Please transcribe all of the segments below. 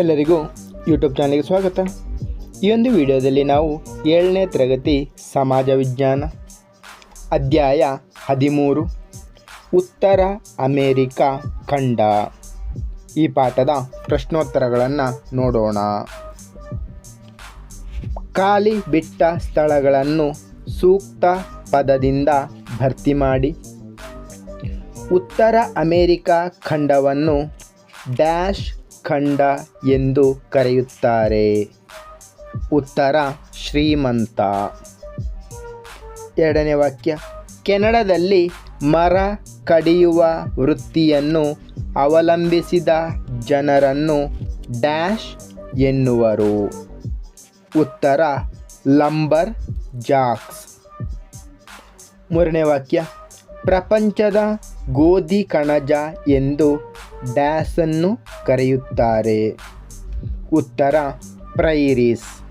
ಎಲ್ಲರಿಗೂ ಯೂಟ್ಯೂಬ್ ಚಾನಲ್ಗೆ ಸ್ವಾಗತ. ಈ ಒಂದು ವಿಡಿಯೋದಲ್ಲಿ ನಾವು ಏಳನೇ ತರಗತಿ ಸಮಾಜ ವಿಜ್ಞಾನ ಅಧ್ಯಾಯ ಹದಿಮೂರು, ಉತ್ತರ ಅಮೇರಿಕಾ ಖಂಡ. ಈ ಪಾಠದ ಪ್ರಶ್ನೋತ್ತರಗಳನ್ನು ನೋಡೋಣ. ಖಾಲಿ ಬಿಟ್ಟ ಸ್ಥಳಗಳನ್ನು ಸೂಕ್ತ ಪದದಿಂದ ಭರ್ತಿ ಮಾಡಿ. ಉತ್ತರ ಅಮೇರಿಕಾ ಖಂಡವನ್ನು ಡ್ಯಾಶ್ ಖಂಡ ಎಂದು ಕರೆಯುತ್ತಾರೆ. ಉತ್ತರ, ಶ್ರೀಮಂತ. ಎರಡನೇ ವಾಕ್ಯ. ಕೆನಡಾದಲ್ಲಿ ಮರ ಕಡಿಯುವ ವೃತ್ತಿಯನ್ನು ಅವಲಂಬಿಸಿದ ಜನರನ್ನು ಡ್ಯಾಶ್ ಎನ್ನುವರು. ಉತ್ತರ, ಲಂಬರ್ ಜಾಕ್ಸ್. ಮೂರನೇ ವಾಕ್ಯ. ಪ್ರಪಂಚದ ಗೋಧಿ ಕಣಜ ಎಂದು ಡ್ಯಾಸನ್ನು ಕರೆಯುತ್ತಾರೆ. ಉತ್ತರ, ಪ್ರೈರೀಸ್.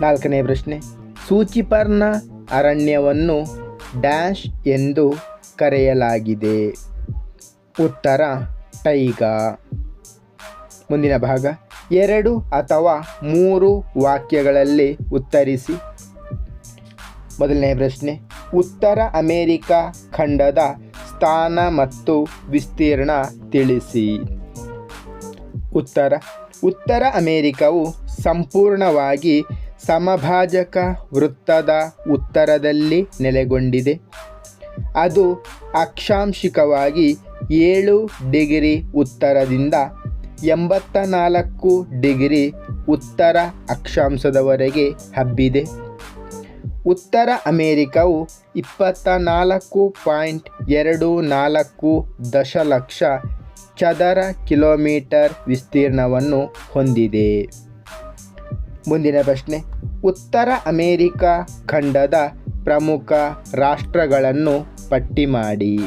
ನಾಲ್ಕನೇ ಪ್ರಶ್ನೆ. ಸೂಚಿಪರ್ಣ ಅರಣ್ಯವನ್ನು ಡ್ಯಾಶ್ ಎಂದು ಕರೆಯಲಾಗಿದೆ. ಉತ್ತರ, ಟೈಗಾ. ಮುಂದಿನ ಭಾಗ. ಎರಡು ಅಥವಾ ಮೂರು ವಾಕ್ಯಗಳಲ್ಲಿ ಉತ್ತರಿಸಿ. ಮೊದಲನೇ ಪ್ರಶ್ನೆ. ಉತ್ತರ ಅಮೇರಿಕಾ ಖಂಡದ ಸ್ಥಾನ ಮತ್ತು ವಿಸ್ತೀರ್ಣ ತಿಳಿಸಿ. ಉತ್ತರ. ಉತ್ತರ ಅಮೇರಿಕವು ಸಂಪೂರ್ಣವಾಗಿ ಸಮಭಾಜಕ ವೃತ್ತದ ಉತ್ತರದಲ್ಲಿ ನೆಲೆಗೊಂಡಿದೆ. ಅದು ಅಕ್ಷಾಂಶಿಕವಾಗಿ ಏಳು ಡಿಗ್ರಿ ಉತ್ತರದಿಂದ ಎಂಬತ್ತ ನಾಲ್ಕು ಡಿಗ್ರಿ ಉತ್ತರ ಅಕ್ಷಾಂಶದವರೆಗೆ ಹಬ್ಬಿದೆ. ಉತ್ತರ ಅಮೇರಿಕವು ಇಪ್ಪತ್ತ ನಾಲ್ಕು ಪಾಯಿಂಟ್ ಎರಡು ನಾಲ್ಕು ದಶಲಕ್ಷ ಚದರ ಕಿಲೋಮೀಟರ್ ವಿಸ್ತೀರ್ಣವನ್ನು ಹೊಂದಿದೆ. ಮುಂದಿನ ಪ್ರಶ್ನೆ. ಉತ್ತರ ಅಮೇರಿಕಾ ಖಂಡದ ಪ್ರಮುಖ ರಾಷ್ಟ್ರಗಳನ್ನು ಪಟ್ಟಿ ಮಾಡಿ.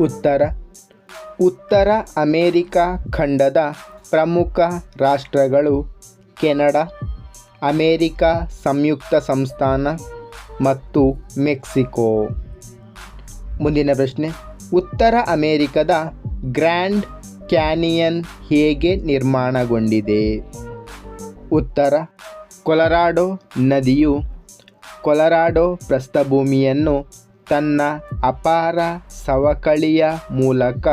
ಉತ್ತರ. ಉತ್ತರ ಅಮೇರಿಕಾ ಖಂಡದ ಪ್ರಮುಖ ರಾಷ್ಟ್ರಗಳು ಕೆನಡಾ, ಅಮೇರಿಕಾ ಸಂಯುಕ್ತ ಸಂಸ್ಥಾನ ಮತ್ತು ಮೆಕ್ಸಿಕೋ. ಮುಂದಿನ ಪ್ರಶ್ನೆ. ಉತ್ತರ ಅಮೆರಿಕದ ಗ್ರ್ಯಾಂಡ್ ಕ್ಯಾನಿಯನ್ ಹೇಗೆ ನಿರ್ಮಾಣಗೊಂಡಿದೆ? ಉತ್ತರ, ಕೊಲರಾಡೋ ನದಿಯು ಕೊಲರಾಡೋ ಪ್ರಸ್ಥಭೂಮಿಯನ್ನು ತನ್ನ ಅಪಾರ ಸವಕಳಿಯ ಮೂಲಕ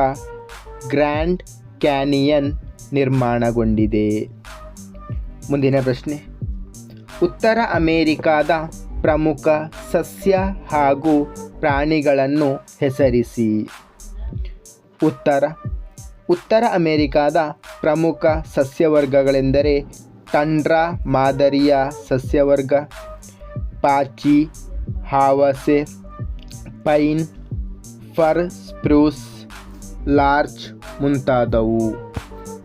ಗ್ರ್ಯಾಂಡ್ ಕ್ಯಾನಿಯನ್ ನಿರ್ಮಾಣಗೊಂಡಿದೆ. ಮುಂದಿನ ಪ್ರಶ್ನೆ. ಉತ್ತರ ಅಮೇರಿಕಾದ ಪ್ರಮುಖ ಸಸ್ಯ ಹಾಗೂ ಪ್ರಾಣಿಗಳನ್ನು ಹೆಸರಿಸಿ. ಉತ್ತರ. ಉತ್ತರ ಅಮೇರಿಕಾದ ಪ್ರಮುಖ ಸಸ್ಯವರ್ಗಗಳೆಂದರೆ ಟಂಡ್ರಾ ಮಾದರಿಯ ಸಸ್ಯವರ್ಗ, ಪಾಚಿ, ಹಾವಸೆ, ಪೈನ್, ಫರ್ ಸ್ಪ್ರೂಸ್ ಲಾರ್ಚ್ ಮುಂತಾದವು.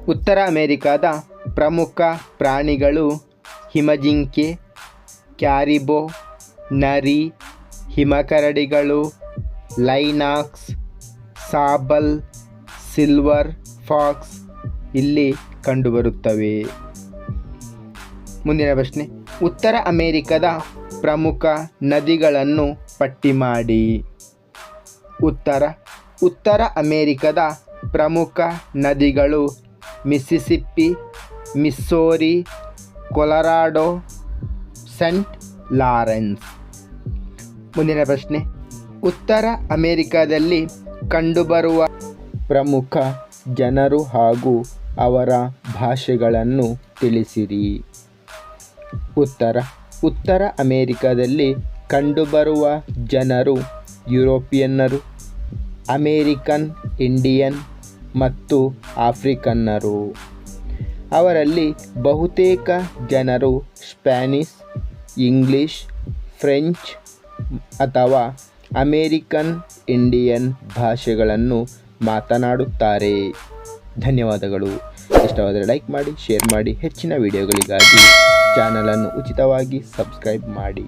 ಉತ್ತರ ಅಮೇರಿಕಾದ ಪ್ರಮುಖ ಪ್ರಾಣಿಗಳು ಹಿಮಜಿಂಕೆ, ಕ್ಯಾರಿಬೋ, ನರಿ ಹಿಮಕರಡಿಗಳು, ಲೈನಾಕ್ಸ್, ಸಾಬಲ್, ಸಿಲ್ವರ್ ಫಾಕ್ಸ್ ಇಲ್ಲಿ ಕಂಡುಬರುತ್ತವೆ. ಮುಂದಿನ ಪ್ರಶ್ನೆ. ಉತ್ತರ ಅಮೇರಿಕದ ಪ್ರಮುಖ ನದಿಗಳನ್ನು ಪಟ್ಟಿ ಮಾಡಿ. ಉತ್ತರ. ಉತ್ತರ ಅಮೇರಿಕದ ಪ್ರಮುಖ ನದಿಗಳು ಮಿಸ್ಸಿಸಿಪ್ಪಿ ಮಿಸ್ಸೋರಿ, ಕೊಲರಾಡೋ, ಸೆಂಟ್ ಲಾರೆನ್ಸ್. ಮುಂದಿನ ಪ್ರಶ್ನೆ. ಉತ್ತರ ಅಮೇರಿಕಾದಲ್ಲಿ ಕಂಡುಬರುವ ಪ್ರಮುಖ ಜನರು ಹಾಗೂ ಅವರ ಭಾಷೆಗಳನ್ನು ತಿಳಿಸಿರಿ. ಉತ್ತರ. ಉತ್ತರ ಅಮೇರಿಕಾದಲ್ಲಿ ಕಂಡುಬರುವ ಜನರು ಯುರೋಪಿಯನ್ನರು, ಅಮೇರಿಕನ್, ಇಂಡಿಯನ್ ಮತ್ತು ಆಫ್ರಿಕನ್ನರು. ಅವರಲ್ಲಿ ಬಹುತೇಕ ಜನರು ಸ್ಪ್ಯಾನಿಷ್, ಇಂಗ್ಲಿಷ್, ಫ್ರೆಂಚ್ ಅಥವಾ ಅಮೇರಿಕನ್ ಇಂಡಿಯನ್ ಭಾಷೆಗಳನ್ನು ಮಾತನಾಡುತ್ತಾರೆ. ಧನ್ಯವಾದಗಳು. ಇಷ್ಟವಾದರೆ ಲೈಕ್ ಮಾಡಿ, ಶೇರ್ ಮಾಡಿ, ಹೆಚ್ಚಿನ ವಿಡಿಯೋಗಳಿಗಾಗಿ ಚಾನಲನ್ನು ಉಚಿತವಾಗಿ ಸಬ್ಸ್ಕ್ರೈಬ್ ಮಾಡಿ.